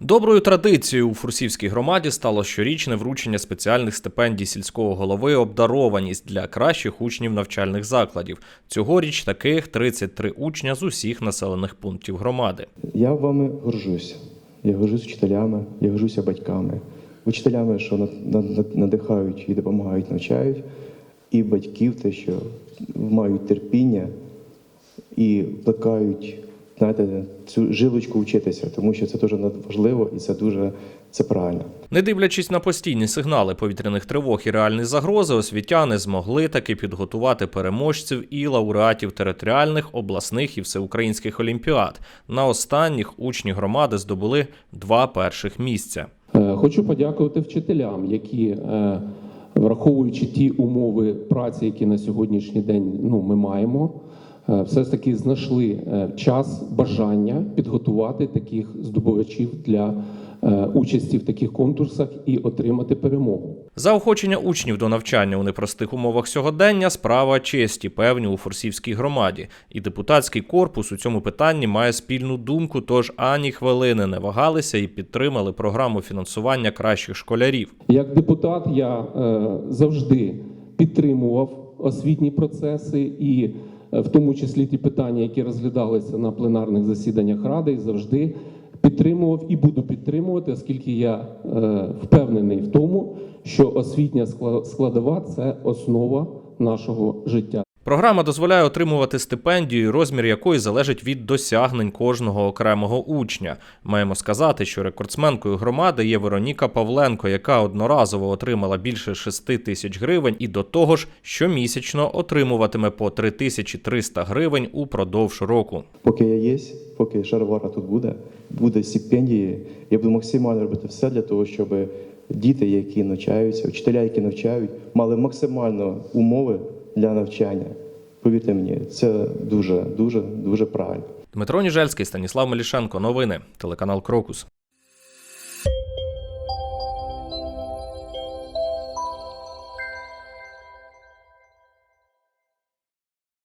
Доброю традицією у Фурсівській громаді стало щорічне вручення спеціальних стипендій сільського голови обдарованість для кращих учнів навчальних закладів. Цьогоріч таких 33 учня з усіх населених пунктів громади. Я вами горжусь. Я горжусь вчителями, я горжуся батьками. Учителями, що над- над- над- надихають і допомагають, навчають, і батьків, те, що мають терпіння і плекають знаєте, цю жилочку вчитися, тому що це дуже надважливо і це дуже це правильно. Не дивлячись на постійні сигнали повітряних тривог і реальні загрози, освітяни змогли таки підготувати переможців і лауреатів територіальних, обласних і всеукраїнських олімпіад. На останніх учні громади здобули два перших місця. Е, Хочу подякувати вчителям, які, е, враховуючи ті умови праці, які на сьогоднішній день ну, ми маємо, все ж таки знайшли е, час, бажання підготувати таких здобувачів для е, участі в таких конкурсах і отримати перемогу. Заохочення учнів до навчання у непростих умовах сьогодення справа честі, певні у форсівській громаді. І депутатський корпус у цьому питанні має спільну думку, тож ані хвилини не вагалися і підтримали програму фінансування кращих школярів. Як депутат я е, завжди підтримував освітні процеси і е, в тому числі ті питання, які розглядалися на пленарних засіданнях ради, і завжди підтримував і буду підтримувати, оскільки я е, впевнений в тому, що освітня скла- складова це основа нашого життя. Програма дозволяє отримувати стипендію, розмір якої залежить від досягнень кожного окремого учня. Маємо сказати, що рекордсменкою громади є Вероніка Павленко, яка одноразово отримала більше 6 тисяч гривень, і до того ж щомісячно отримуватиме по 3300 гривень упродовж року. Поки я є, поки шаровара тут буде, буде стипендії, я буду максимально робити все для того, щоб діти, які навчаються, вчителя, які навчають, мали максимально умови для навчання. Повірте мені, це дуже, дуже, дуже правильно. Дмитро Ніжельський, Станіслав Мелішенко. Новини. Телеканал Крокус.